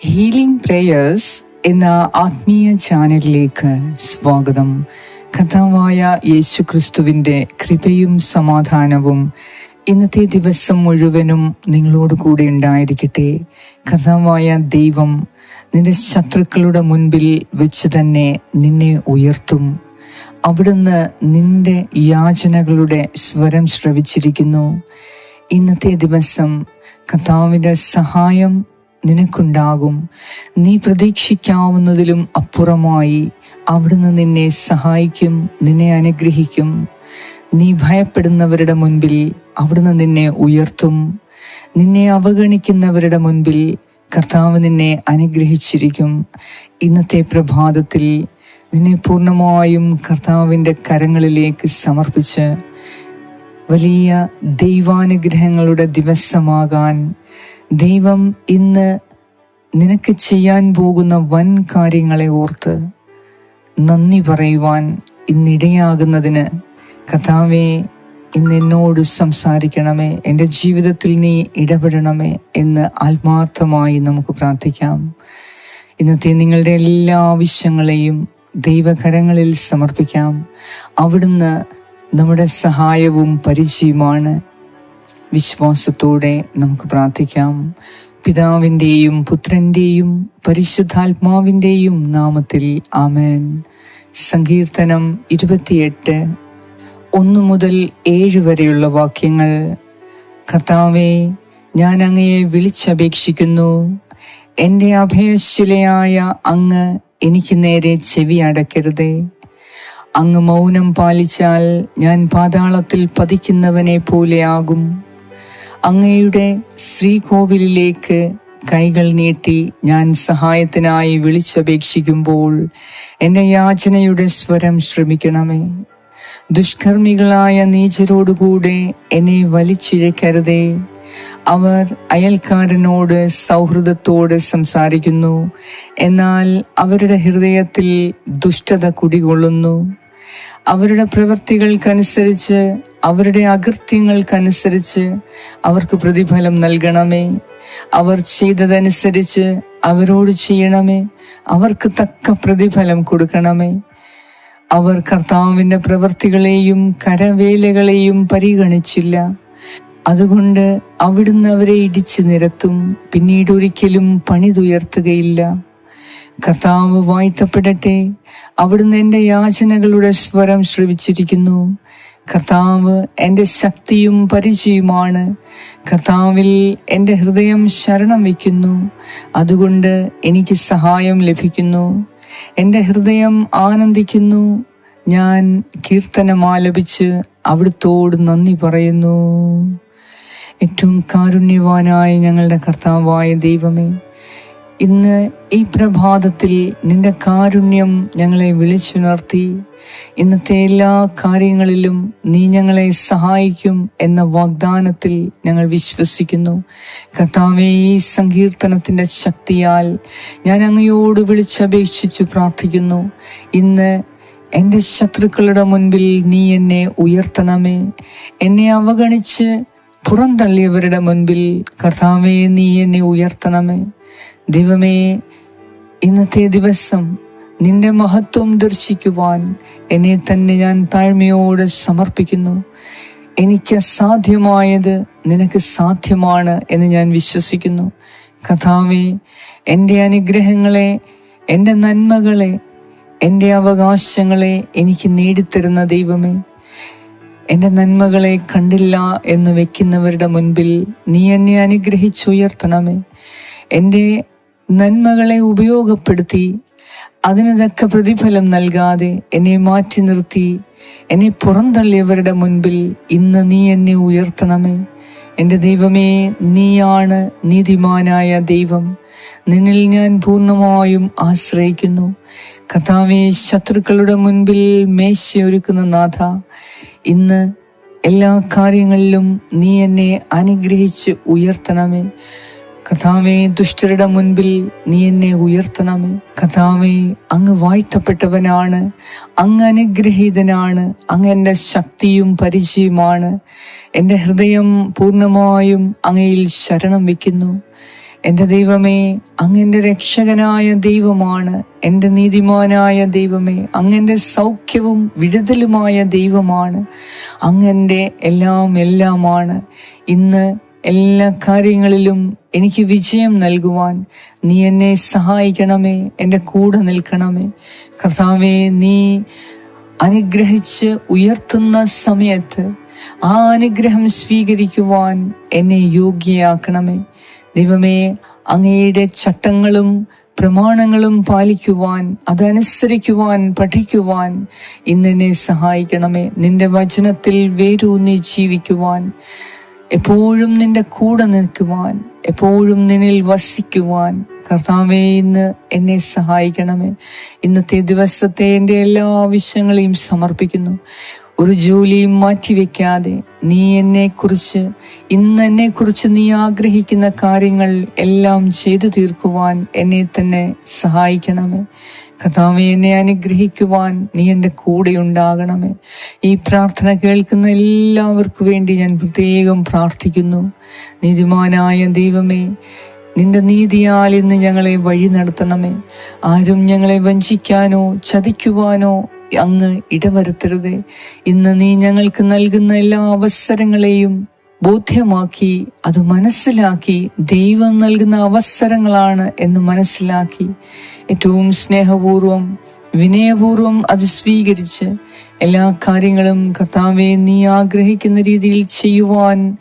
Healing prayers എന്ന ആത്മീയ ചാനലിലേക്ക് സ്വാഗതം. കഥാവായ യേശു ക്രിസ്തുവിന്റെ കൃപയും സമാധാനവും ഇന്നത്തെ ദിവസം മുഴുവനും നിങ്ങളോട് കൂടെ ഉണ്ടായിരിക്കട്ടെ. കഥാവായ ദൈവം നിന്റെ ശത്രുക്കളുടെ മുൻപിൽ വെച്ച് തന്നെ നിന്നെ ഉയർത്തും. അവിടുന്ന് നിന്റെ യാചനകളുടെ സ്വരം ശ്രവിച്ചിരിക്കുന്നു. ഇന്നത്തെ ദിവസം കർത്താവിന്റെ സഹായം നിനക്കുണ്ടാകും. നീ പ്രതീക്ഷിക്കാവുന്നതിലും അപ്പുറമായി അവിടുന്ന് നിന്നെ സഹായിക്കും നിന്നെ അനുഗ്രഹിക്കും. നീ ഭയപ്പെടുന്നവരുടെ മുൻപിൽ അവിടുന്ന് നിന്നെ ഉയർത്തും. നിന്നെ അവഗണിക്കുന്നവരുടെ മുൻപിൽ കർത്താവ് നിന്നെ അനുഗ്രഹിച്ചിരിക്കും. ഇന്നത്തെ പ്രഭാതത്തിൽ നിന്നെ പൂർണമായും കർത്താവിന്റെ കരങ്ങളിലേക്ക് സമർപ്പിച്ച് വലിയ ദൈവാനുഗ്രഹങ്ങളുടെ ദിവസമാകാൻ ദൈവം ഇന്ന് നിനക്ക് ചെയ്യാൻ പോകുന്ന വൻ കാര്യങ്ങളെ ഓർത്ത് നന്ദി പറയുവാൻ ഇന്നിടയാകുന്നതിന് കഥാവെ ഇന്ന് എന്നോട് സംസാരിക്കണമേ. എന്റെ ജീവിതത്തിൽ നീ ഇടപെടണമേ എന്ന് ആത്മാർത്ഥമായി നമുക്ക് പ്രാർത്ഥിക്കാം. ഇന്നത്തെ നിങ്ങളുടെ എല്ലാ ആവശ്യങ്ങളെയും ദൈവകരങ്ങളിൽ സമർപ്പിക്കാം. അവിടുന്ന് നമ്മുടെ സഹായവും പരിചയമാണ് വിശ്വാസത്തോടെ നമുക്ക് പ്രാർത്ഥിക്കാം. പിതാവിന്റെയും പുത്രന്റെയും പരിശുദ്ധാത്മാവിന്റെയും നാമത്തിൽ ആമേൻ. സങ്കീർത്തനം ഇരുപത്തിയെട്ട് ഒന്ന് മുതൽ ഏഴ് വരെയുള്ള വാക്യങ്ങൾ. കർത്താവെ ഞാൻ അങ്ങയെ വിളിച്ചപേക്ഷിക്കുന്നു. എന്റെ അഭയശിലയായ അങ്ങ് എനിക്ക് നേരെ ചെവി അടയ്ക്കരുതേ. അങ്ങ് മൗനം പാലിച്ചാൽ ഞാൻ പാതാളത്തിൽ പതിക്കുന്നവനെ പോലെയാകും അങ്ങയുടെ ശ്രീകോവിലിലേക്ക് കൈകൾ നീട്ടി ഞാൻ സഹായത്തിനായി വിളിച്ചപേക്ഷിക്കുമ്പോൾ എന്റെ യാചനയുടെ സ്വരം ശ്രമിക്കണമേ. ദുഷ്കർമ്മികളായ നീചരോടുകൂടെ എന്നെ വലിച്ചിഴക്കരുതേ. അവർ അയൽക്കാരനോട് സൗഹൃദത്തോട് സംസാരിക്കുന്നു എന്നാൽ അവരുടെ ഹൃദയത്തിൽ ദുഷ്ടത കുടികൊള്ളുന്നു. അവരുടെ പ്രവൃത്തികൾക്കനുസരിച്ച് അവരുടെ അകൃത്യങ്ങൾക്കനുസരിച്ച് അവർക്ക് പ്രതിഫലം നൽകണമേ. അവർ ചെയ്തതനുസരിച്ച് അവരോട് ചെയ്യണമേ. അവർക്ക് തക്ക പ്രതിഫലം കൊടുക്കണമേ. അവർ കർത്താവിന്റെ പ്രവൃത്തികളെയും കരവേലകളെയും പരിഗണിച്ചില്ല. അതുകൊണ്ട് അവിടുന്ന് അവരെ ഇടിച്ചു നിരത്തും. പിന്നീട് ഒരിക്കലും പണിതുയർത്തുകയില്ല. കർത്താവ് വാഴ്ത്തപ്പെടട്ടെ. അവിടുന്ന് എന്റെ യാചനകളുടെ സ്വരം ശ്രവിച്ചിരിക്കുന്നു. കർത്താവ് എന്റെ ശക്തിയും പരിചയുമാണ്. കർത്താവിൽ എന്റെ ഹൃദയം ശരണം വയ്ക്കുന്നു. അതുകൊണ്ട് എനിക്ക് സഹായം ലഭിക്കുന്നു. എന്റെ ഹൃദയം ആനന്ദിക്കുന്നു. ഞാൻ കീർത്തനമാലപിച്ച് അവിടുത്തോട് നന്ദി പറയുന്നു. ഏറ്റവും കാരുണ്യവാനായ ഞങ്ങളുടെ കർത്താവായ ദൈവമേ ഇന്ന് ഈ പ്രഭാതത്തിൽ നിന്റെ കാരുണ്യം ഞങ്ങളെ വിളിച്ചുണർത്തി. ഇന്നത്തെ എല്ലാ കാര്യങ്ങളിലും നീ ഞങ്ങളെ സഹായിക്കും എന്ന വാഗ്ദാനത്തിൽ ഞങ്ങൾ വിശ്വസിക്കുന്നു. കർത്താവെ ഈ സങ്കീർത്തനത്തിന്റെ ശക്തിയാൽ ഞാൻ അങ്ങയോട് വിളിച്ചപേക്ഷിച്ച് പ്രാർത്ഥിക്കുന്നു. ഇന്ന് എന്റെ ശത്രുക്കളുടെ മുൻപിൽ നീ എന്നെ ഉയർത്തണമേ. എന്നെ അവഗണിച്ച് പുറന്തള്ളിയവരുടെ മുൻപിൽ കർത്താവെ നീ എന്നെ ഉയർത്തണമേ. ദൈവമേ ഇന്നത്തെ ദിവസം നിന്റെ മഹത്വം ദർശിക്കുവാൻ എന്നെ തന്നെ ഞാൻ താഴ്മയോട് സമർപ്പിക്കുന്നു. എനിക്ക് സാധ്യമായത് നിനക്ക് സാധ്യമാണ് എന്ന് ഞാൻ വിശ്വസിക്കുന്നു. കഥാവെ എന്റെ അനുഗ്രഹങ്ങളെ എന്റെ നന്മകളെ എന്റെ അവകാശങ്ങളെ എനിക്ക് നേടിത്തരുന്ന ദൈവമേ എന്റെ നന്മകളെ കണ്ടില്ല എന്ന് വെക്കുന്നവരുടെ മുൻപിൽ നീ എന്നെ അനുഗ്രഹിച്ചുയർത്തണമേ. എന്റെ നന്മകളെ ഉപയോഗപ്പെടുത്തി അതിന് തക്ക പ്രതിഫലം നൽകാതെ എന്നെ മാറ്റി നിർത്തി എന്നെ പുറന്തള്ളിയവരുടെ മുൻപിൽ ഇന്ന് നീ എന്നെ ഉയർത്തണമേ. എന്റെ ദൈവമേ നീയാണ് നീതിമാനായ ദൈവം. നിന്നിൽ ഞാൻ പൂർണമായും ആശ്രയിക്കുന്നു. കഥാവെ ശത്രുക്കളുടെ മുൻപിൽ മേശയൊരുക്കുന്ന നാഥ ഇന്ന് എല്ലാ കാര്യങ്ങളിലും നീ എന്നെ അനുഗ്രഹിച്ച് ഉയർത്തണമേ. കഥാവെ ദുഷ്ടരുടെ മുൻപിൽ നീ എന്നെ ഉയർത്തണമേ. കഥാവേ അങ്ങ് വാഴ്ത്തപ്പെട്ടവനാണ് അങ്ങ് അനുഗ്രഹീതനാണ് അങ്ങ് എന്റെ ശക്തിയും പരിചയമാണ് എന്റെ ഹൃദയം പൂർണമായും അങ്ങയിൽ ശരണം വയ്ക്കുന്നു. എന്റെ ദൈവമേ അങ്ങന്റെ രക്ഷകനായ ദൈവമാണ് എന്റെ നീതിമാനായ ദൈവമേ അങ്ങന്റെ സൗഖ്യവും വിടുതലുമായ ദൈവമാണ് അങ്ങെന്റെ എല്ലാം എല്ലാമാണ് ഇന്ന് എല്ലാ കാര്യങ്ങളിലും എനിക്ക് വിജയം നൽകുവാൻ നീ എന്നെ സഹായിക്കണമേ എന്റെ കൂടെ നിൽക്കണമേ. കർത്താവേ നീ അനുഗ്രഹിച്ച് ഉയർത്തുന്ന സമയത്ത് ആ അനുഗ്രഹം സ്വീകരിക്കുവാൻ എന്നെ യോഗ്യയാക്കണമേ. ദൈവമേ അങ്ങയുടെ ചട്ടങ്ങളും പ്രമാണങ്ങളും പാലിക്കുവാൻ അതനുസരിക്കുവാൻ പഠിക്കുവാൻ ഇന്നെന്നെ സഹായിക്കണമേ. നിന്റെ വചനത്തിൽ വേരൂന്നി ജീവിക്കുവാൻ എപ്പോഴും നിന്റെ കൂടെ നിൽക്കുവാൻ എപ്പോഴും നിന്നിൽ വസിക്കുവാൻ കർത്താവേ ഇന്ന് എന്നെ സഹായിക്കണമേ. ഇന്നത്തെ ദിവസത്തെ എന്റെ എല്ലാ ആവശ്യങ്ങളെയും സമർപ്പിക്കുന്നു. ഒരു ജോലിയും മാറ്റിവെക്കാതെ നീ എന്നെക്കുറിച്ച് ഇന്ന് എന്നെക്കുറിച്ച് നീ ആഗ്രഹിക്കുന്ന കാര്യങ്ങൾ എല്ലാം ചെയ്തു തീർക്കുവാൻ എന്നെ തന്നെ സഹായിക്കണമേ. കഥാവെ എന്നെ അനുഗ്രഹിക്കുവാൻ നീ എന്റെ കൂടെ ഉണ്ടാകണമേ. ഈ പ്രാർത്ഥന കേൾക്കുന്ന എല്ലാവർക്കും വേണ്ടി ഞാൻ പ്രത്യേകം പ്രാർത്ഥിക്കുന്നു. നീതിമാനായ ദൈവമേ നിന്റെ നീതിയാൽ ഇന്ന് ഞങ്ങളെ വഴി നടത്തണമേ. ആരും ഞങ്ങളെ വഞ്ചിക്കാനോ ചതിക്കുവാനോ അങ്ങ് ഇടവരുത്തരുതേ. ഇന്ന് നീ ഞങ്ങൾക്ക് നൽകുന്ന എല്ലാ അവസരങ്ങളെയും ബോധ്യമാക്കി അത് മനസ്സിലാക്കി ദൈവം നൽകുന്ന അവസരങ്ങളാണ് എന്ന് മനസ്സിലാക്കി. ഏറ്റവും സ്നേഹപൂർവം വിനയപൂർവം അത് സ്വീകരിച്ച് എല്ലാ കാര്യങ്ങളും കർത്താവെ നീ ആഗ്രഹിക്കുന്ന രീതിയിൽ ചെയ്യുവാൻ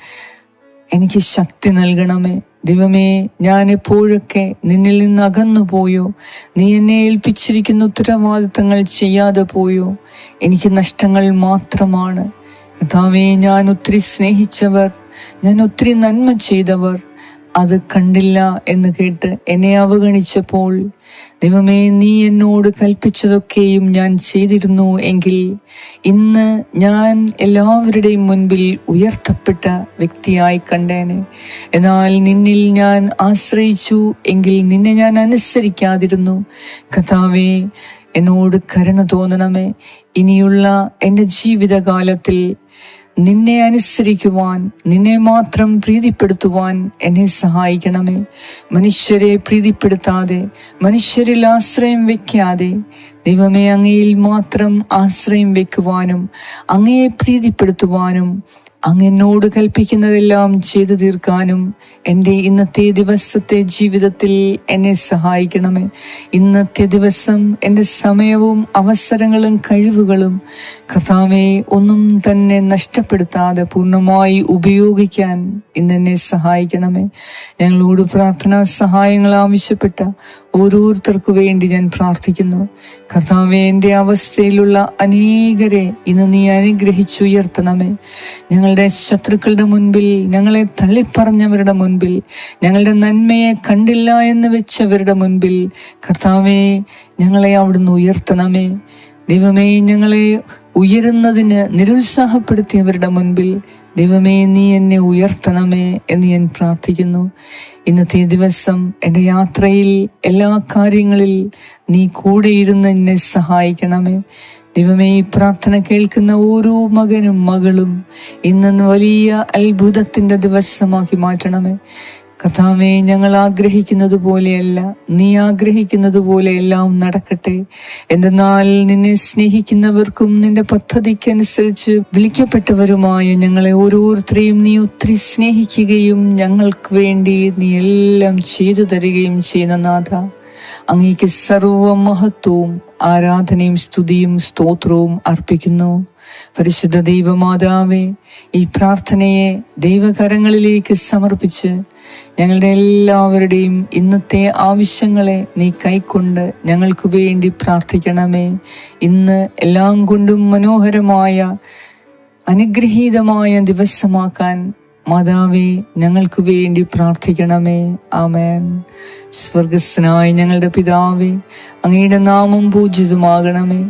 എനിക്ക് ശക്തി നൽകണമേ. ദൈവമേ ഞാൻ എപ്പോഴൊക്കെ നിന്നിൽ നിന്ന് അകന്നു പോയോ? നീ എന്നെ ഏൽപ്പിച്ചിരിക്കുന്ന ഉത്തരവാദിത്തങ്ങൾ ചെയ്യാതെ പോയോ? എനിക്ക് നഷ്ടങ്ങൾ മാത്രമാണ്. കഥാവേ ഞാൻ ഒത്തിരി സ്നേഹിച്ചവർ ഞാൻ ഒത്തിരി നന്മ ചെയ്തവർ. അത് കണ്ടില്ല എന്ന് കേട്ട് എന്നെ അവഗണിച്ചപ്പോൾ ദൈവമേ നീ എന്നോട് കൽപ്പിച്ചതൊക്കെയും ഞാൻ ചെയ്തിരുന്നു എങ്കിൽ ഇന്ന് ഞാൻ എല്ലാവരുടെയും മുൻപിൽ ഉയർത്തപ്പെട്ട വ്യക്തിയായി കണ്ടേനെ. എന്നാൽ നിന്നിൽ ഞാൻ ആശ്രയിച്ചു എങ്കിൽ നിന്നെ ഞാൻ അനുസരിക്കാതിരുന്നു. കഥാവേ എന്നോട് കരുണ തോന്നണമേ. ഇനിയുള്ള എന്റെ ജീവിതകാലത്തിൽ നിന്നെ അനുസരിക്കുവാൻ നിന്നെ മാത്രം പ്രീതിപ്പെടുത്തുവാൻ എന്നെ സഹായിക്കണമേ. മനുഷ്യരെ പ്രീതിപ്പെടുത്താതെ മനുഷ്യരിൽ ആശ്രയം വെക്കാതെ ദൈവമേ അങ്ങയിൽ മാത്രം ആശ്രയം വെക്കുവാനും അങ്ങയെ പ്രീതിപ്പെടുത്തുവാനും അങ്ങ് എന്നോട് കൽപ്പിക്കുന്നതെല്ലാം ചെയ്തു തീർക്കാനും എന്റെ ഇന്നത്തെ ദിവസത്തെ ജീവിതത്തിൽ എന്നെ സഹായിക്കണമേ. ഇന്നത്തെ ദിവസം എന്റെ സമയവും അവസരങ്ങളും കഴിവുകളും കഥാവെ ഒന്നും തന്നെ നഷ്ടപ്പെടുത്താതെ പൂർണമായി ഉപയോഗിക്കാൻ ഇന്നെന്നെ സഹായിക്കണമേ. ഞങ്ങളോട് പ്രാർത്ഥനാ സഹായങ്ങൾ ആവശ്യപ്പെട്ട ഓരോരുത്തർക്കു വേണ്ടി ഞാൻ പ്രാർത്ഥിക്കുന്നു. കർത്താവെ എന്റെ അവസ്ഥയിലുള്ള അനേകരെ ഇന്ന് നീ അനുഗ്രഹിച്ചുയർത്തണമേ. ഞങ്ങളുടെ ശത്രുക്കളുടെ മുൻപിൽ ഞങ്ങളെ തള്ളിപ്പറഞ്ഞവരുടെ മുൻപിൽ ഞങ്ങളുടെ നന്മയെ കണ്ടില്ല എന്ന് വെച്ചവരുടെ മുൻപിൽ കർത്താവെ ഞങ്ങളെ അവിടുന്ന് ഉയർത്തണമേ. ദൈവമേ ഞങ്ങളെ ഉയരുന്നതിന് നിരുത്സാഹപ്പെടുത്തിയവരുടെ മുൻപിൽ ദൈവമേ നീ എന്നെ ഉയർത്തണമേ എന്ന് ഞാൻ പ്രാർത്ഥിക്കുന്നു. ഇന്നത്തെ ദിവസം എന്റെ യാത്രയിൽ എല്ലാ കാര്യങ്ങളിൽ നീ കൂടെയിരുന്ന് എന്നെ സഹായിക്കണമേ. ദൈവമേ ഈ പ്രാർത്ഥന കേൾക്കുന്ന ഓരോ മകനും മകളും ഇന്ന് വലിയ അത്ഭുതത്തിന്റെ ദിവസമാക്കി മാറ്റണമേ. കർത്താവെ ഞങ്ങൾ ആഗ്രഹിക്കുന്നത് പോലെയല്ല. നീ ആഗ്രഹിക്കുന്നത് പോലെ എല്ലാം നടക്കട്ടെ. എന്തെന്നാൽ നിന്നെ സ്നേഹിക്കുന്നവർക്കും നിന്റെ പദ്ധതിക്കനുസരിച്ച് വിളിക്കപ്പെട്ടവരുമായ ഞങ്ങളെ ഓരോരുത്തരെയും നീ ഒത്തിരി സ്നേഹിക്കുകയും ഞങ്ങൾക്ക് വേണ്ടി നീ എല്ലാം ചെയ്തു തരികയും ചെയ്യുന്ന നാഥ. അങ്ങേക്ക് സർവ മഹത്വവും ആരാധനയും സ്തുതിയും സ്തോത്രവും അർപ്പിക്കുന്നു. പരിശുദ്ധ ദൈവമാതാവേ ഈ പ്രാർത്ഥനയെ ദൈവകരങ്ങളിലേക്ക് സമർപ്പിച്ച് ഞങ്ങളുടെ എല്ലാവരുടെയും ഇന്നത്തെ ആവശ്യങ്ങളെ നീ കൈക്കൊണ്ട് ഞങ്ങൾക്ക് വേണ്ടി പ്രാർത്ഥിക്കണമേ. ഇന്ന് എല്ലാം കൊണ്ടും മനോഹരമായ അനുഗ്രഹീതമായ ദിവസമാക്കാൻ മാതാവേ ഞങ്ങൾക്ക് വേണ്ടി പ്രാർത്ഥിക്കണമേ. ആമേൻ. സ്വർഗസ്നായ ഞങ്ങളുടെ പിതാവേ അങ്ങയുടെ നാമം പൂജിതമാകണമേ.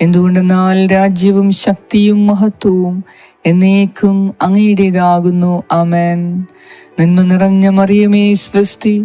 എന്തുകൊണ്ടെന്നാൽ രാജ്യവും ശക്തിയും മഹത്വവും എന്നേക്കും അങ്ങയുടേതാകുന്നു. ആമേൻ. നന്മ നിറഞ്ഞ മറിയമേ സ്വസ്തി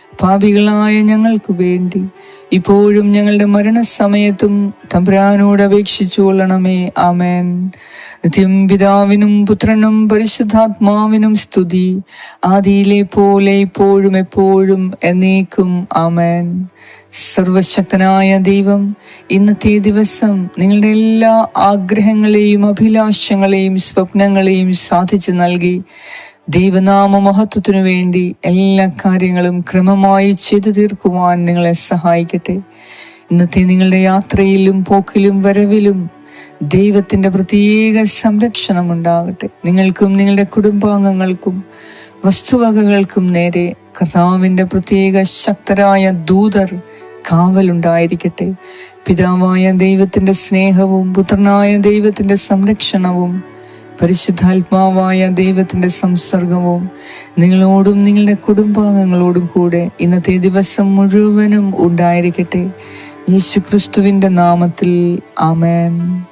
പാപികളായ ഞങ്ങൾക്ക് വേണ്ടി. ഇപ്പോഴും ഞങ്ങളുടെ മരണസമയത്തും തമ്പുരാനോട് അപേക്ഷിച്ചു കൊള്ളണമേ. ആമേൻ. നിത്യം പിതാവിനും പുത്രനും പരിശുദ്ധാത്മാവിനും സ്തുതി. ആദിയിലെ പോലെ ഇപ്പോഴും എപ്പോഴും എന്നേക്കും ആമേൻ. സർവശക്തനായ ദൈവം ഇന്നത്തെ ദിവസം നിങ്ങളുടെ എല്ലാ ആഗ്രഹങ്ങളെയും അഭിലാഷങ്ങളെയും സ്വപ്നങ്ങളെയും സാധിച്ചു നൽകി. ദൈവനാമ മഹത്വത്തിനു വേണ്ടി എല്ലാ കാര്യങ്ങളും ക്രമമായി ചെയ്തു തീർക്കുവാൻ നിങ്ങളെ സഹായിക്കട്ടെ. ഇന്നത്തെ നിങ്ങളുടെ യാത്രയിലും പോക്കിലും വരവിലും ദൈവത്തിന്റെ പ്രത്യേക സംരക്ഷണം ഉണ്ടാകട്ടെ. നിങ്ങൾക്കും നിങ്ങളുടെ കുടുംബാംഗങ്ങൾക്കും വസ്തുവകകൾക്കും നേരെ കർത്താവിന്റെ പ്രത്യേക ശക്തരായ ദൂതർ കാവലുണ്ടായിരിക്കട്ടെ പിതാവായ ദൈവത്തിന്റെ സ്നേഹവും പുത്രനായ ദൈവത്തിന്റെ സംരക്ഷണവും പരിശുദ്ധാത്മാവായ ദൈവത്തിന്റെ സംസർഗവും നിങ്ങളോടും നിങ്ങളുടെ കുടുംബാംഗങ്ങളോടും കൂടെ ഇന്നത്തെ ദിവസം മുഴുവനും ഉണ്ടായിരിക്കട്ടെ. യേശുക്രിസ്തുവിന്റെ നാമത്തിൽ. ആമേൻ.